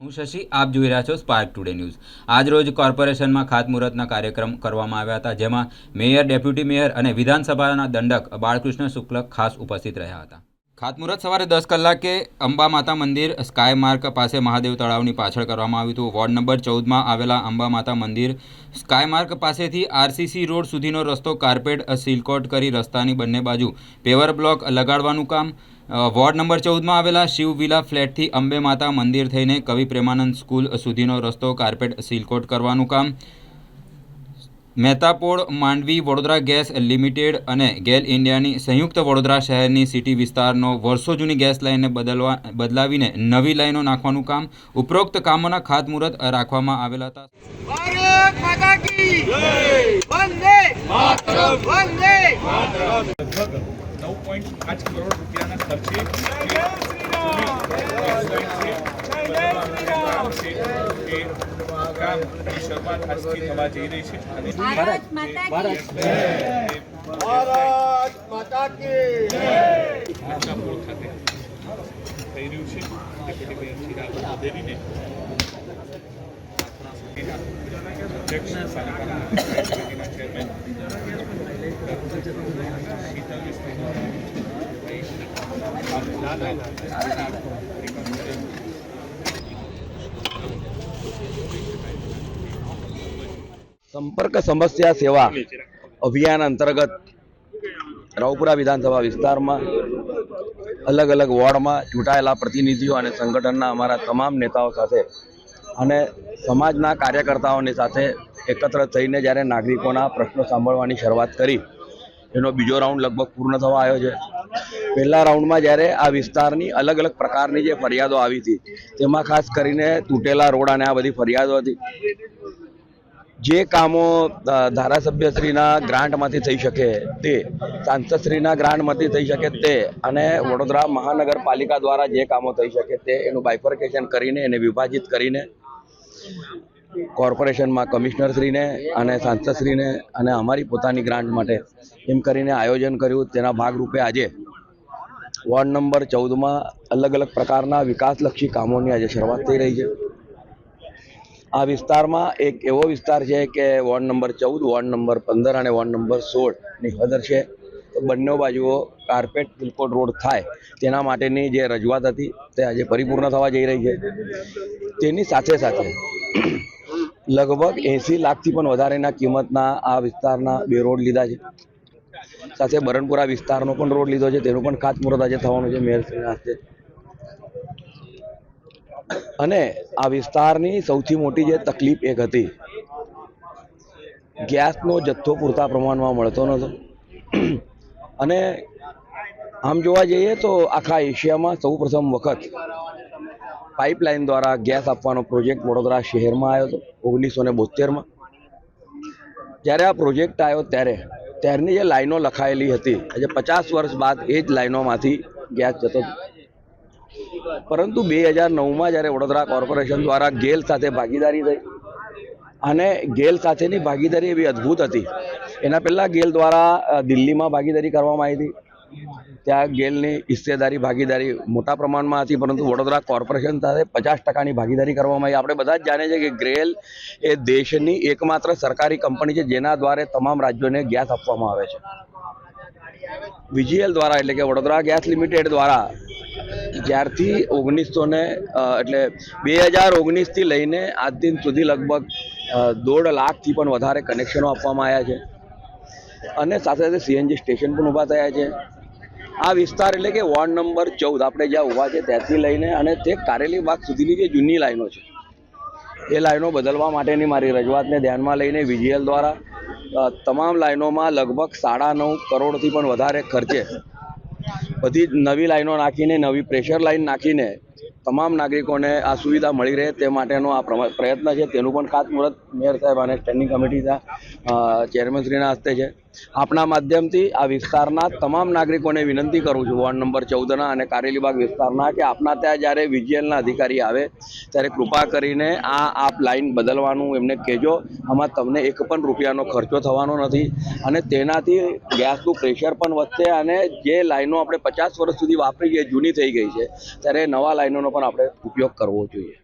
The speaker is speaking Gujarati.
હું શશી, આપ જોઈ રહ્યા છો સ્પાર્ક ટુડે ન્યૂઝ આજરોજ કોર્પોરેશનમાં ખાતમુહૂર્તના કાર્યક્રમ કરવામાં આવ્યા હતા, જેમાં મેયર, ડેપ્યુટી મેયર અને વિધાનસભાના દંડક બાળકૃષ્ણ શુક્લ ખાસ ઉપસ્થિત રહ્યા હતા. ખાતમુહૂર્ત સવારે દસ કલાકે અંબા માતા મંદિર સ્કાય માર્ક પાસે મહાદેવ તળાવની પાછળ કરવામાં આવ્યું હતું. વોર્ડ નંબર ચૌદમાં આવેલા અંબા માતા મંદિર સ્કાય માર્ક પાસેથી આરસીસી રોડ સુધીનો રસ્તો કાર્પેટ, સિલકોટ કરી રસ્તાની બંને બાજુ પેવર બ્લોક લગાડવાનું કામ વોર્ડ નંબર ચૌદમાં આવેલા શિવ વિલા ફ્લેટથી અંબે માતા મંદિર થઈને કવિ પ્રેમાનંદ સ્કૂલ સુધીનો રસ્તો કાર્પેટ સીલકોટ કરવાનું કામ. મહેતાપોળ માંડવી વડોદરા ગેસ લિમિટેડ અને ગેલ ઇન્ડિયાની સંયુક્ત વડોદરા શહેરની સિટી વિસ્તારનો વર્ષો જૂની ગેસ લાઇનને બદલવા બદલાવીને નવી લાઇનો નાખવાનું કામ ઉપરોક્ત કામોના ખાતમુહૂર્ત રાખવામાં આવેલા હતા. ભારત માતા કી વંદે વંદે લગભગ નવ પોઈન્ટ પાંચ કરોડ રૂપિયાના ખર્ચે કામની શરૂઆત આજથી થવા જઈ રહી છે. અને ભારત માતા કી. આશાપુર ખાતે થઈ રહ્યું છે. ડેપ્યુટી મેયર આપણા સુધીના અધ્યક્ષ પાલિકાના ચેરમેન શીતલ સંપર્ક સમસ્યા સેવા અભિયાન અંતર્ગત રાવપુરા વિધાનસભા વિસ્તારમાં અલગ અલગ વોર્ડમાં ચૂંટાયેલા પ્રતિનિધિઓ અને સંગઠનના અમારા તમામ નેતાઓ સાથે અને સમાજના કાર્યકર્તાઓની સાથે એકત્ર થઈને જ્યારે નાગરિકોના પ્રશ્નો સાંભળવાની શરૂઆત કરી, એનો બીજો રાઉન્ડ લગભગ પૂર્ણ થવા આવ્યો છે. પહેલા રાઉન્ડમાં જ્યારે આ વિસ્તારની અલગ અલગ પ્રકારની જે ફરિયાદો આવી હતી, તેમાં ખાસ કરીને તૂટેલા રોડ અને આ બધી ફરિયાદો હતી જે કામો ધારાસભ્યશ્રીના ગ્રાન્ટમાંથી થઈ શકે તે, સાંસદશ્રીના ગ્રાન્ટમાંથી થઈ શકે તે અને વડોદરા મહાનગરપાલિકા દ્વારા જે કામો થઈ શકે તે એનું બાયફર્કેશન કરીને એને વિભાજિત કરીને કોર્પોરેશનમાં કમિશનરશ્રીને અને સાંસદશ્રીને અને અમારી પોતાની ગ્રાન્ટ માટે એમ કરીને આયોજન કર્યું. તેના ભાગરૂપે આજે વોર્ડ નંબર ચૌદમાં અલગ અલગ પ્રકારના વિકાસલક્ષી કામોની આજે શરૂઆત થઈ રહી છે. આ વિસ્તારમાં એક એવો વિસ્તાર છે કે વોર્ડ નંબર ચૌદ, વોર્ડ નંબર પંદર અને વોર્ડ નંબર સોળની હદર છે. તો બંને બાજુઓ કાર્પેટ બિલકોટ રોડ થાય. તેના માટેની જે રજૂઆત હતી તે આજે પરિપૂર્ણ થવા જઈ રહી છે. તેની સાથે સાથે લગભગ એંસી લાખથી પણ વધારેના કિંમતના આ વિસ્તારના બે રોડ લીધા છે. સાથે બરણપુરા વિસ્તારનો પણ રોડ લીધો છે. તેનું પણ ખાતમુહૂર્ત આજે થવાનું છે. મેયરશ્રીના હસ્તે. અને આ વિસ્તારની સૌથી મોટી જે તકલીફ એક હતી, ગેસનો જથ્થો પૂરતા પ્રમાણમાં મળતો નહોતો. અને આમ જોવા જઈએ તો આખા એશિયામાં સૌ પ્રથમ વખત પાઇપલાઇન દ્વારા ગેસ આપવાનો પ્રોજેક્ટ વડોદરા શહેરમાં આવ્યો હતો, ઓગણીસો ને બોતેરમાં જ્યારે આ પ્રોજેક્ટ આવ્યો ત્યારે, ત્યારની જે લાઈનો લખાયેલી હતી, આજે પચાસ વર્ષ બાદ એ જ લાઈનોમાંથી ગેસ જતો પરંતુ બે હજાર નવમાં જ્યારે વડોદરા કોર્પોરેશન દ્વારા ગેલ સાથે ભાગીદારી થઈ અને ગેલ સાથેની ભાગીદારી એવી અદ્ભુત હતી. એના પહેલાં ગેલ દ્વારા દિલ્હીમાં ભાગીદારી કરવામાં આવી હતી. ત્યાં ગેલની હિસ્સેદારી ભાગીદારી મોટા પ્રમાણમાં હતી, પરંતુ વડોદરા કોર્પોરેશન સાથે પચાસ ટકાની ભાગીદારી કરવામાં આવી. આપણે બધા જ જાણીએ છીએ કે ગ્રેલ એ દેશની એકમાત્ર સરકારી કંપની છે, જેના દ્વારા તમામ રાજ્યોને ગેસ આપવામાં આવે છે. વીજીએલ દ્વારા, એટલે કે વડોદરા ગેસ લિમિટેડ દ્વારા જ્યારથી ઓગણીસો ને એટલે બે હજાર ઓગણીસથી લઈને આજ દિન સુધી લગભગ દોઢ લાખથી પણ વધારે કનેક્શનો આપવામાં આવ્યા છે. અને સાથે સાથે સીએનજી સ્ટેશન પણ ઊભા થયા છે. આ વિસ્તાર એટલે કે વોર્ડ નંબર ચૌદ, આપણે જ્યાં ઊભા છે ત્યાંથી લઈને અને તે કારેલી બાગ સુધીની જે જૂની લાઈનો છે, એ લાઈનો બદલવા માટેની મારી રજૂઆતને ધ્યાનમાં લઈને વીજીએલ દ્વારા તમામ લાઈનોમાં લગભગ સાડા નવ કરોડથી પણ વધારે ખર્ચે બધી નવી લાઈનો નાખીને, નવી પ્રેશર લાઈન નાખીને તમામ નાગરિકોને આ સુવિધા મળી રહે તે માટેનો આ પ્રયત્ન છે. તેનું પણ ખાતમુહૂર્ત મેયર સાહેબ અને સ્ટેન્ડિંગ કમિટીના ચેરમેનશ્રીના હસ્તે છે. આપણા માધ્યમથી આ વિસ્તારના તમામ નાગરિકોને વિનંતી કરું છું. વોર્ડ નંબર ચૌદના અને કારેલીબાગ વિસ્તારના કે આપના ત્યાં જ્યારે વિજીએલના અધિકારી આવે, ત્યારે કૃપા કરીને આ આપ લાઈન બદલવાનું એમને કહેજો. આમાં તમને એક પણ રૂપિયાનો ખર્ચો થવાનો નથી અને તેનાથી ગેસનું પ્રેશર પણ વધશે અને જે લાઈનો આપણે પચાસ વર્ષ સુધી વાપરી ગઈ જૂની થઈ ગઈ છે, ત્યારે નવા લાઈનોનો પણ આપણે ઉપયોગ કરવો જોઈએ.